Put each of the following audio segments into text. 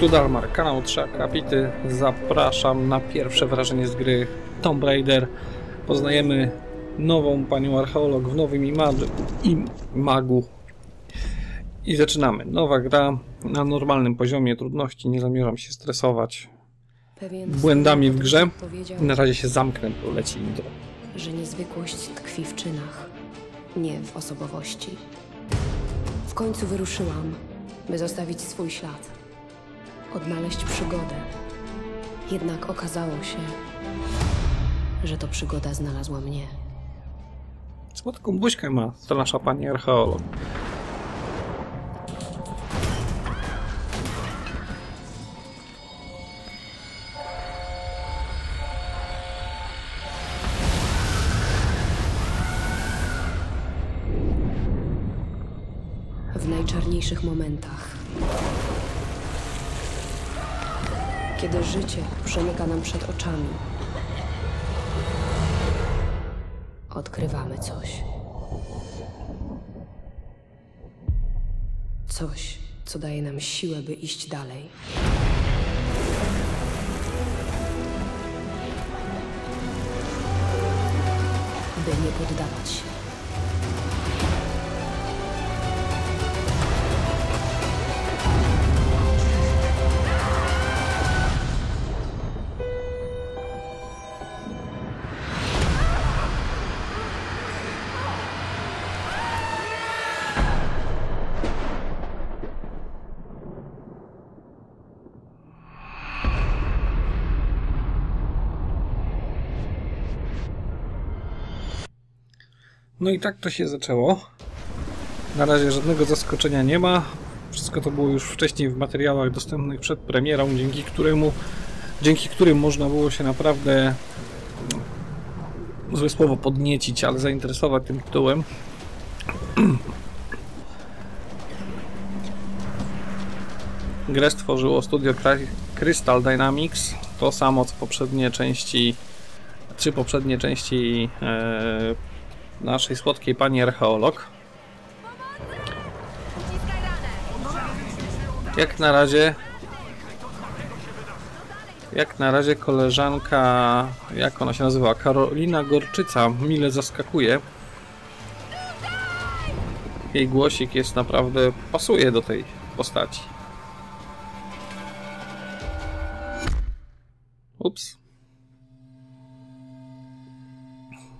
tu Dalmar, kanał 3 Akapity. Zapraszam na pierwsze wrażenie z gry Tomb Raider. Poznajemy nową panią archeolog w nowym imagu, imagu. I zaczynamy. Nowa gra na normalnym poziomie trudności. Nie zamierzam się stresować błędami w grze. Na razie się zamknę, bo leci intro. że niezwykłość tkwi w czynach, nie w osobowości. W końcu wyruszyłam, by zostawić swój ślad, odnaleźć przygodę. Jednak okazało się, że to przygoda znalazła mnie. Słodką buźkę ma ta nasza pani archeolog. W najczarniejszych momentach. Kiedy życie przemyka nam przed oczami, odkrywamy coś. Coś, co daje nam siłę, by iść dalej. By nie poddawać się. No i tak to się zaczęło. Na razie żadnego zaskoczenia nie ma. Wszystko to było już wcześniej w materiałach dostępnych przed premierą, dzięki któremu dzięki którym można było się naprawdę złe słowo podniecić, ale zainteresować tym tytułem. Grę stworzyło studio Cry- Crystal Dynamics, to samo co poprzednie części, trzy poprzednie części e, naszej słodkiej pani archeolog. Jak na razie jak na razie koleżanka, jak ona się nazywa, Karolina Gorczyca mile zaskakuje. Jej głosik jest naprawdę, pasuje do tej postaci. Ups.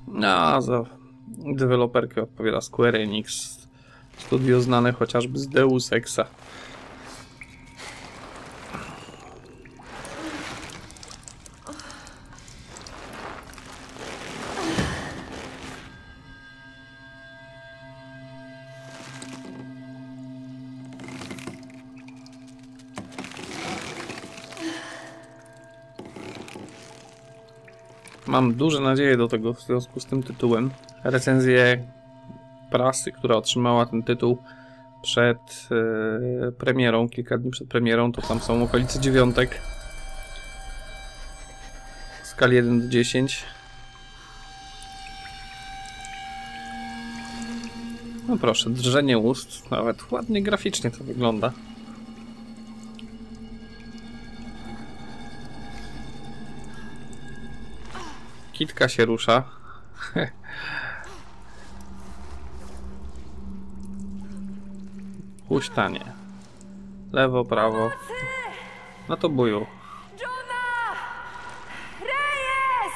No, za deweloperkę odpowiada Square Enix. Studio znane chociażby z Deus Exa. Mam duże nadzieje do tego w związku z tym tytułem. Recenzję prasy, która otrzymała ten tytuł przed e, premierą, kilka dni przed premierą, to tam są okolice dziewiątek. Skali 1 do 10. No proszę, drżenie ust, nawet ładnie graficznie to wygląda. Kitka się rusza. Huśtanie. Lewo, prawo. No to buju. Juna! Reyes!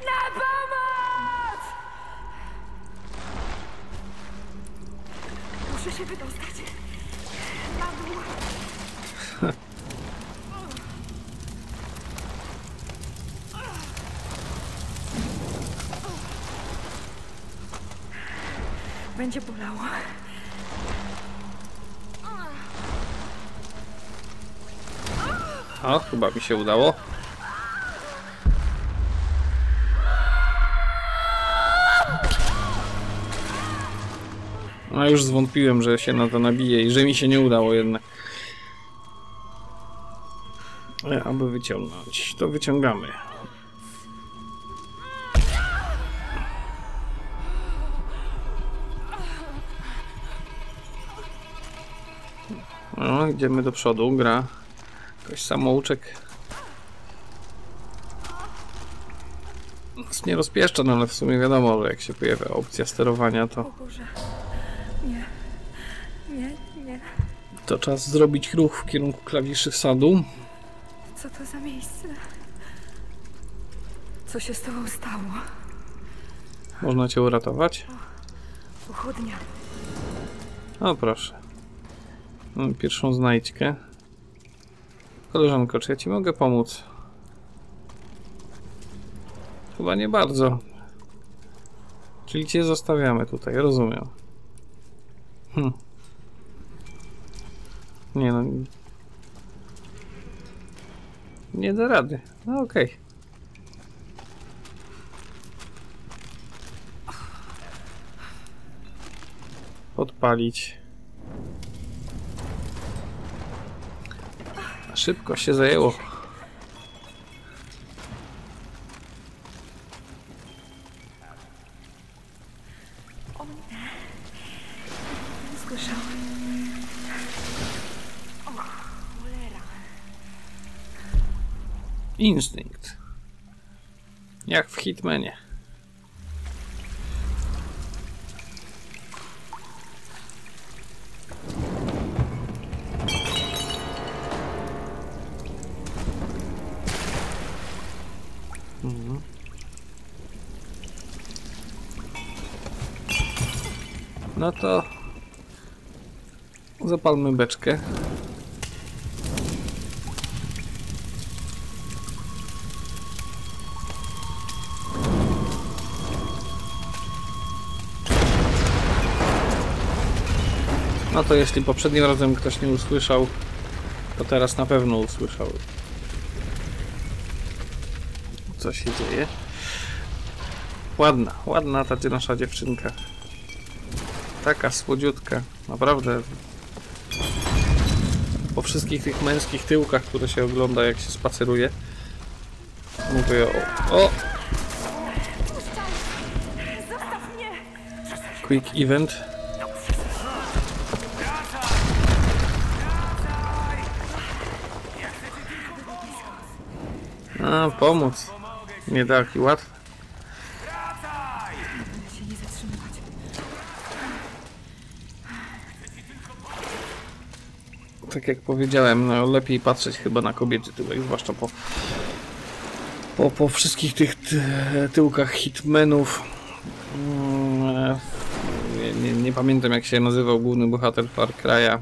Na pomoc! Muszę się wydostać. Na dół. Będzie bolało. O, chyba mi się udało. No już zwątpiłem, że się na to nabije i że mi się nie udało jednak. E, Aby wyciągnąć, to wyciągamy. No, idziemy do przodu, gra. Jakoś samouczek. Nas nie rozpieszcza, no ale w sumie wiadomo, że jak się pojawia opcja sterowania, to. Nie. Nie, nie. to czas zrobić ruch w kierunku klawiszy wsadu. Co to za miejsce? Co się z tobą stało? Można cię uratować? Pochodnia. O proszę. Mam pierwszą znajdźkę. Koleżanko, czy ja ci mogę pomóc? Chyba nie bardzo. Czyli cię zostawiamy tutaj, rozumiem. Hm. Nie no. Nie da rady. No okej. Podpalić. Szybko się zajęło. Instynkt. Jak w Hitmanie. No to zapalmy beczkę. No to jeśli poprzednim razem ktoś nie usłyszał, to teraz na pewno usłyszał. Co się dzieje? Ładna, ładna ta nasza dziewczynka. Taka słodziutka, naprawdę. Po wszystkich tych męskich tyłkach, które się ogląda jak się spaceruje. Mówię o... o! Quick event. A, pomóc. Nie taki łatwy. Tak jak powiedziałem, no lepiej patrzeć chyba na kobiety tyłek, zwłaszcza po, po, po wszystkich tych ty, tyłkach hitmenów. Mm, Nie, nie, nie pamiętam jak się nazywał główny bohater Far Cry'a.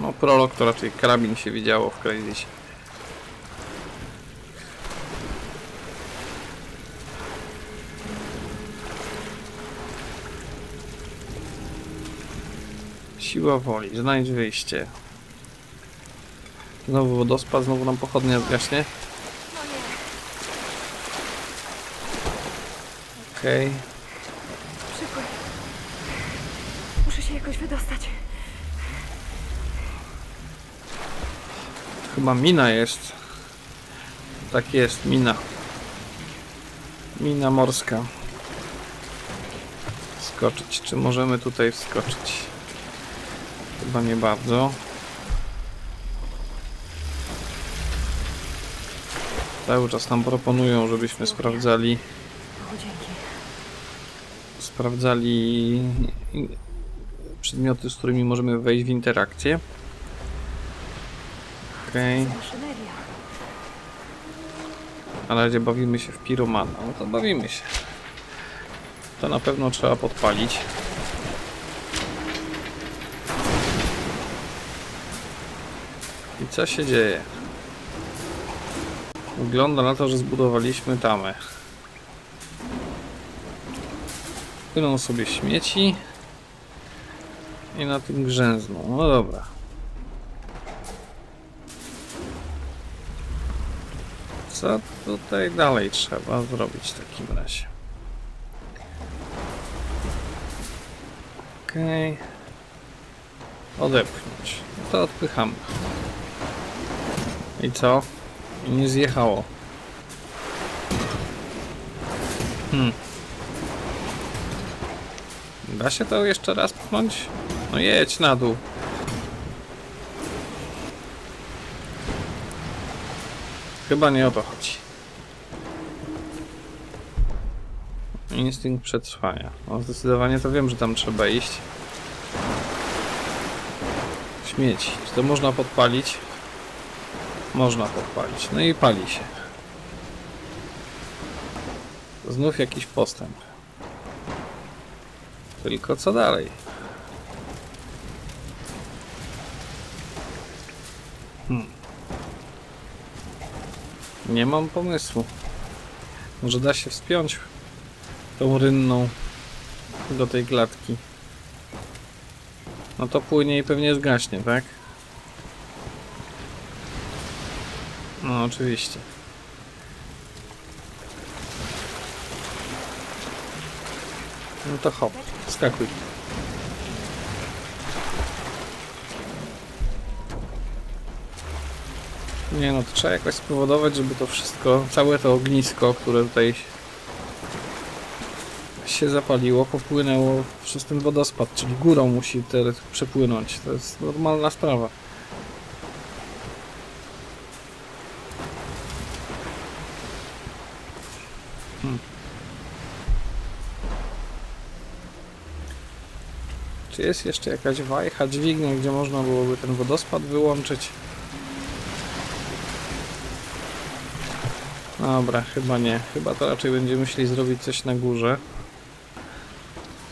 No prolog to raczej karabin się widziało w Crysisie. Siła woli, znajdź wyjście. Znowu wodospad, znowu nam pochodnia zgaśnie. Nie. Okej. Szybko. Muszę się jakoś wydostać. Chyba mina jest. Tak jest, mina. Mina morska. Skoczyć. Czy możemy tutaj wskoczyć? Chyba nie bardzo. Cały czas nam proponują, żebyśmy sprawdzali sprawdzali przedmioty, z którymi możemy wejść w interakcję. Okej. Na razie bawimy się w piromana. No to bawimy się. To na pewno trzeba podpalić. Co się dzieje? Wygląda na to, że zbudowaliśmy tamę. Płyną sobie śmieci. I na tym grzęzną. No dobra. Co tutaj dalej trzeba zrobić w takim razie? Okej. Odepchnąć. No to odpychamy. I co? I nie zjechało. Hmm. Da się to jeszcze raz pchnąć? No jedź na dół. Chyba nie o to chodzi. Instynkt przetrwania. No zdecydowanie to wiem, że tam trzeba iść. Śmieci. Czy to można podpalić? Można podpalić. No i pali się. Znów jakiś postęp. Tylko co dalej? Hmm. Nie mam pomysłu. Może da się wspiąć tą rynną do tej klatki. No to płynie i pewnie zgaśnie, tak? No oczywiście. No to hop, skakuj. Nie no, to trzeba jakoś spowodować, żeby to wszystko, całe to ognisko, które tutaj się zapaliło, popłynęło przez ten wodospad, czyli górą musi teraz przepłynąć. To jest normalna sprawa. Czy jest jeszcze jakaś wajcha, dźwignia, gdzie można byłoby ten wodospad wyłączyć? Dobra, chyba nie. Chyba to raczej będziemy musieli zrobić coś na górze.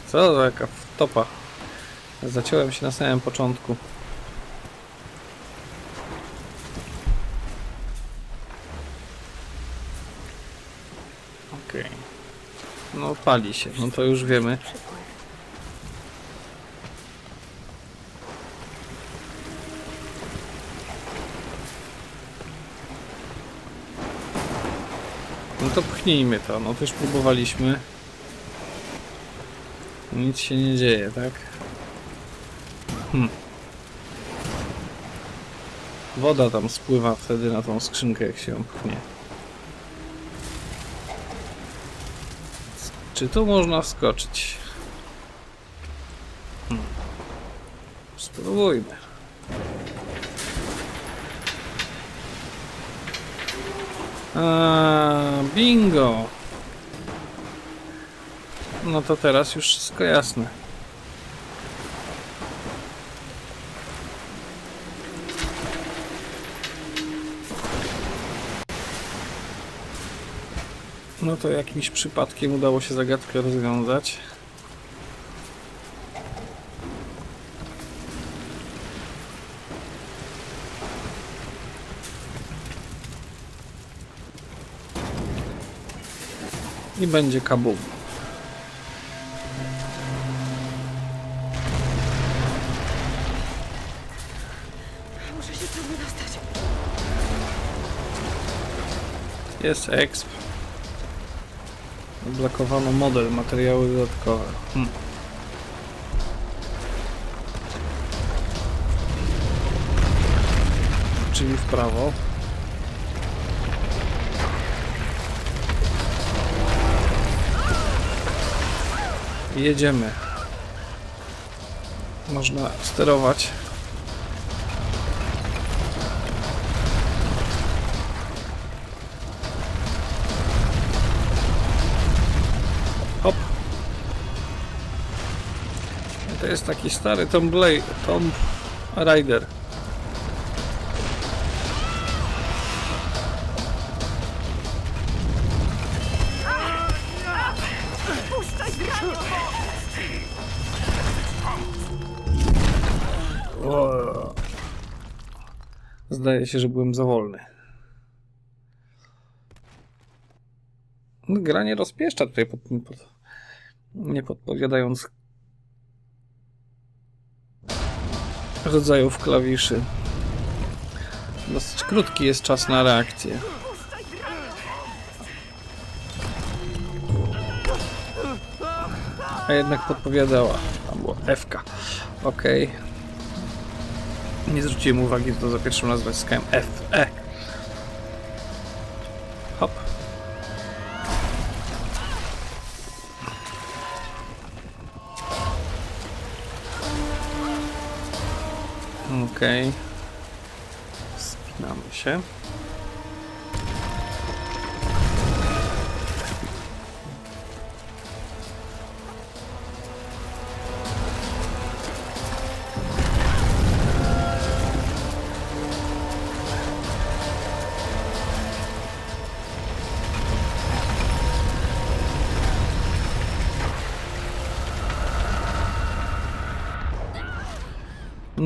Co za jaka wtopa. Zaciąłem się na samym początku. Okej. No pali się, no to już wiemy. To pchnijmy to, no to już próbowaliśmy. Nic się nie dzieje, tak? Hmm. Woda tam spływa wtedy na tą skrzynkę, jak się ją pchnie. Czy tu można wskoczyć? Hmm. Spróbujmy. A, bingo! No to teraz już wszystko jasne. No to jakimś przypadkiem udało się zagadkę rozwiązać. I będzie kabum. Muszę się tam wydostać. Jest exp. Odblokowano model, materiały dodatkowe. Hmm. Czyli w prawo. Jedziemy. Można sterować. Hop. To jest taki stary Tomb, Tomb Raider. Zdaje się, że byłem za wolny. No, Gra nie rozpieszcza tutaj, pod, pod, nie podpowiadając rodzajów klawiszy. Dosyć krótki jest czas na reakcję. A jednak podpowiadała. Tam było FK. Okej. Nie zwróciłem uwagi, to za pierwszym razem naciskałem F. E. Hop. Okej. Spinamy się.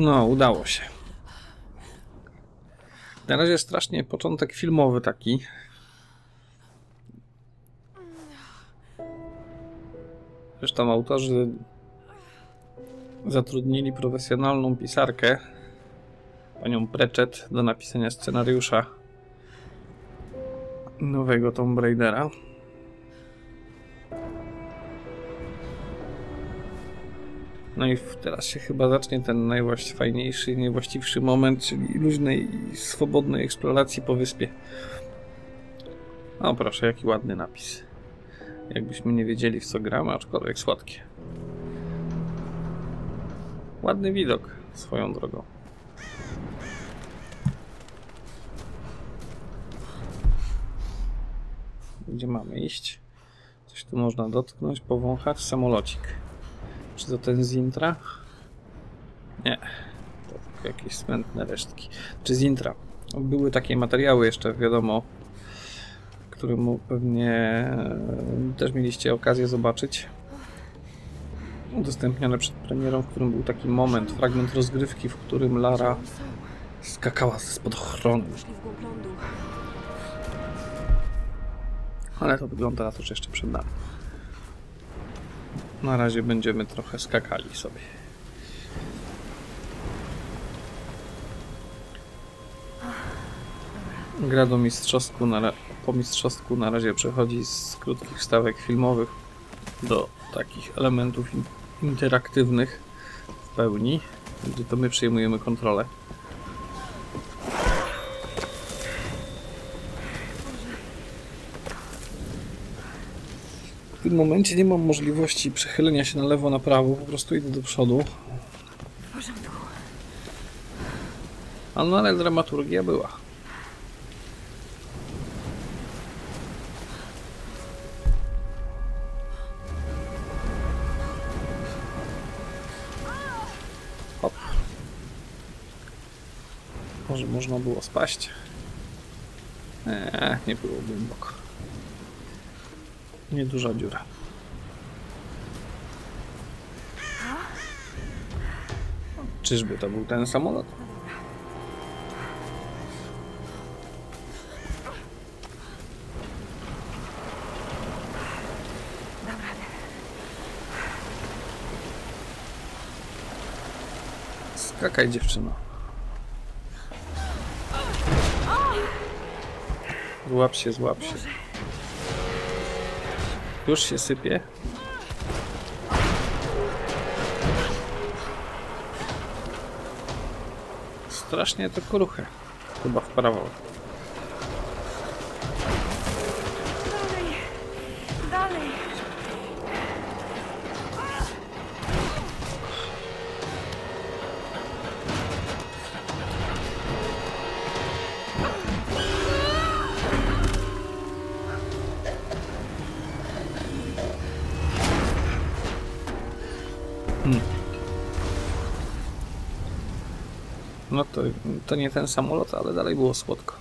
No, udało się. Na razie strasznie początek filmowy taki. Zresztą autorzy zatrudnili profesjonalną pisarkę, panią Prechet, do napisania scenariusza nowego Tomb Raidera. No i teraz się chyba zacznie ten najfajniejszy najwłaściwszy moment, czyli luźnej i swobodnej eksploracji po wyspie. O proszę, jaki ładny napis. Jakbyśmy nie wiedzieli w co gramy, aczkolwiek słodkie. Ładny widok, swoją drogą. Gdzie mamy iść? Coś tu można dotknąć, powąchać. Samolocik. Czy to ten z Intra? Nie. To jakieś smętne resztki. Czy z Intra? Były takie materiały jeszcze, wiadomo, które mu pewnie e, też mieliście okazję zobaczyć. Udostępnione przed premierą, w którym był taki moment, fragment rozgrywki, w którym Lara skakała ze spadochronu. Ale to wygląda na to, że jeszcze przed nami. Na razie będziemy trochę skakali sobie. Gra do mistrzostku na, po mistrzostku na razie przechodzi z krótkich stawek filmowych do takich elementów in- interaktywnych w pełni, gdzie to my przejmujemy kontrolę. W tym momencie nie mam możliwości przechylenia się na lewo, na prawo, po prostu idę do przodu. A no ale dramaturgia była. Hop. Może można było spaść? Eee, nie było głęboko. Nieduża dziura. Czyżby to był ten samolot? Skakaj dziewczyno. Złap się, złap się. Się sypie. Strasznie to kruche. Chyba w prawo. To, nie ten samolot, ale dalej było słodko.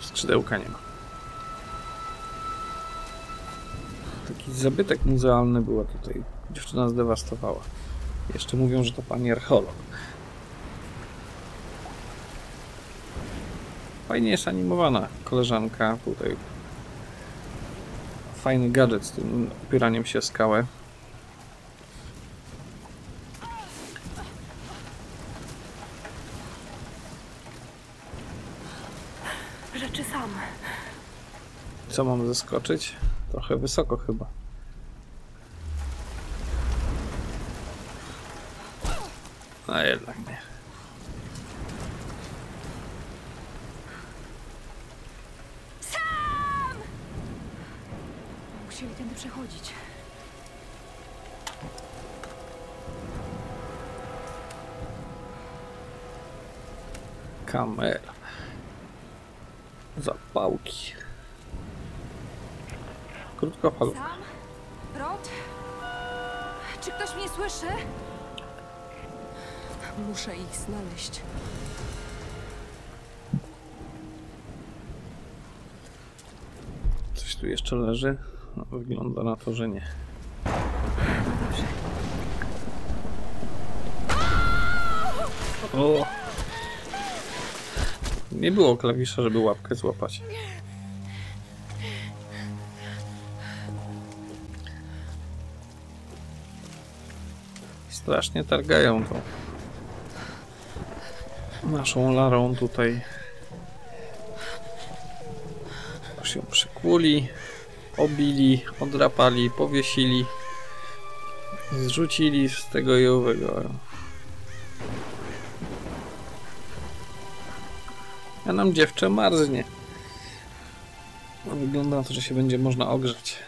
Skrzydełka nie ma. Taki zabytek muzealny była tutaj. Dziewczyna zdewastowała. Jeszcze mówią, że to pani archeolog. Fajnie jest animowana koleżanka tutaj. Fajny gadżet z tym opieraniem się o skałę. Rzeczy sam. Co mam zaskoczyć? Trochę wysoko chyba. A jednak nie. Musieli tędy przechodzić. Kamera. Zapałki. Krótkofalowe. Sam? Rod? Czy ktoś mnie słyszy? Muszę ich znaleźć. Coś tu jeszcze leży? No, wygląda na to, że nie. O! Nie było klawisza, żeby łapkę złapać. Strasznie targają tą naszą Larą tutaj. Już ją przykłuli, obili, odrapali, powiesili, zrzucili z tego i owego. A nam dziewczę marznie. Wygląda na to, że się będzie można ogrzać.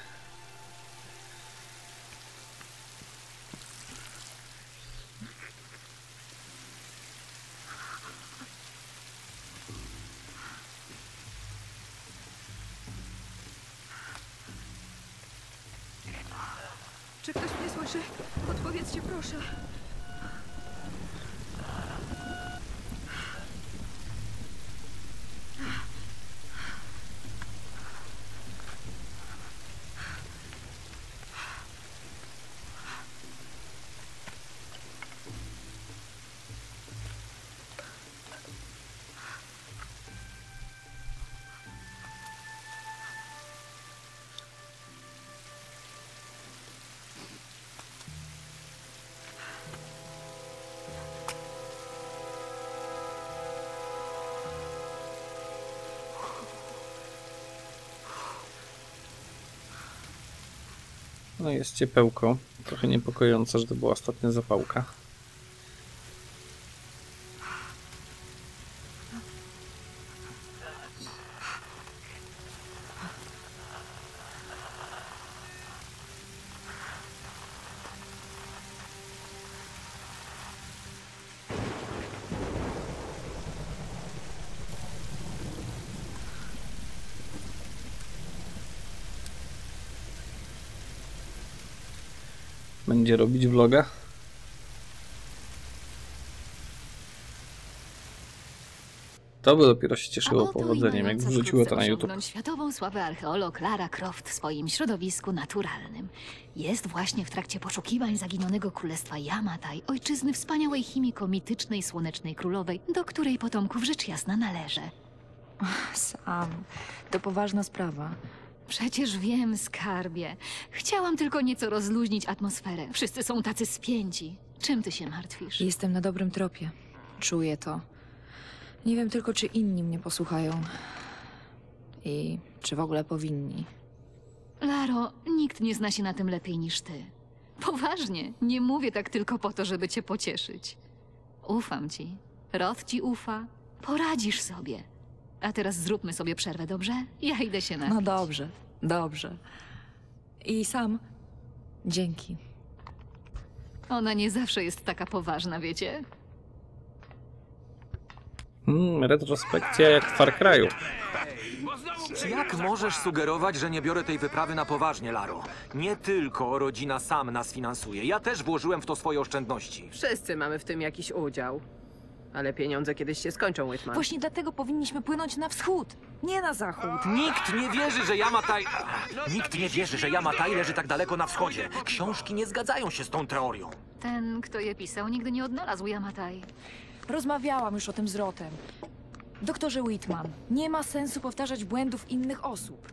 No jest ciepełko. Trochę niepokojące, że to była ostatnia zapałka. Będzie robić vloga. To by dopiero się cieszyło powodzeniem, jak wrzuciło to na YouTube. światową sławę archeolog Lara Croft w swoim środowisku naturalnym. Jest właśnie w trakcie poszukiwań zaginionego królestwa Yamatai, ojczyzny wspaniałej chimiko mitycznej Słonecznej Królowej, do której potomków rzecz jasna należy. Sam, to poważna sprawa. Przecież wiem, skarbie. Chciałam tylko nieco rozluźnić atmosferę. Wszyscy są tacy spięci. Czym ty się martwisz? Jestem na dobrym tropie. Czuję to. Nie wiem tylko, czy inni mnie posłuchają. I czy w ogóle powinni. Laro, nikt nie zna się na tym lepiej niż ty. Poważnie, nie mówię tak tylko po to, żeby cię pocieszyć. Ufam ci. Rod ci ufa. Poradzisz sobie. A teraz zróbmy sobie przerwę, dobrze? Ja idę się napić. No dobrze, dobrze. I sam. Dzięki. Ona nie zawsze jest taka poważna, wiecie? Mm, retrospekcja jak w Far Cry'u. Jak możesz sugerować, że nie biorę tej wyprawy na poważnie, Laro? Nie tylko rodzina sam nas finansuje. Ja też włożyłem w to swoje oszczędności. Wszyscy mamy w tym jakiś udział. Ale pieniądze kiedyś się skończą, Whitman. Właśnie dlatego powinniśmy płynąć na wschód, nie na zachód. Nikt nie wierzy, że Yamatai... Nikt nie wierzy, że Yamatai leży tak daleko na wschodzie. Książki nie zgadzają się z tą teorią. Ten, kto je pisał, nigdy nie odnalazł Yamatai. Rozmawiałam już o tym z Rotem. Doktorze Whitman, nie ma sensu powtarzać błędów innych osób.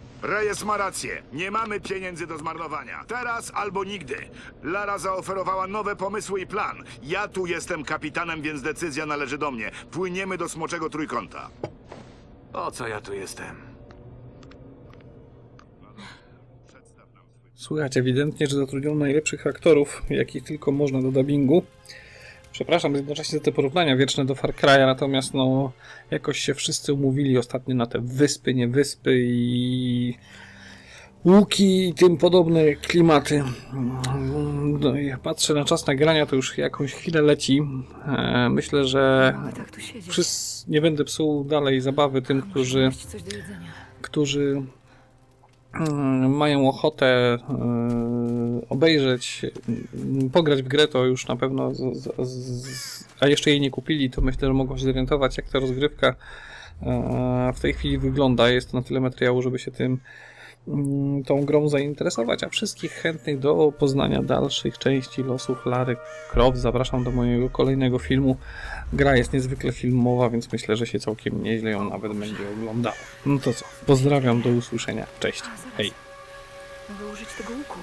Reyes ma rację. Nie mamy pieniędzy do zmarnowania. Teraz albo nigdy. Lara zaoferowała nowe pomysły i plan. Ja tu jestem kapitanem, więc decyzja należy do mnie. Płyniemy do Smoczego Trójkąta. O co ja tu jestem? Słuchajcie, ewidentnie, że zatrudniono najlepszych aktorów, jakich tylko można do dubbingu. Przepraszam jednocześnie za te porównania wieczne do Far Cry'a, natomiast no jakoś się wszyscy umówili ostatnio na te wyspy, nie wyspy i łuki i tym podobne klimaty. No, jak patrzę na czas nagrania, to już jakąś chwilę leci. E, Myślę, że Mogę tak wszyscy, nie będę psuł dalej zabawy tym, którzy którzy mają ochotę y, obejrzeć, y, pograć w grę, to już na pewno, z, z, z, a jeszcze jej nie kupili, to myślę, że mogą się zorientować, jak ta rozgrywka y, w tej chwili wygląda. Jest na tyle materiału, żeby się tym mm, tą grą zainteresować, a wszystkich chętnych do poznania dalszych części losów Lary Croft zapraszam do mojego kolejnego filmu. Gra jest niezwykle filmowa, więc myślę, że się całkiem nieźle ją nawet będzie oglądało. No to co, pozdrawiam, do usłyszenia, cześć, hej. Tego łuku.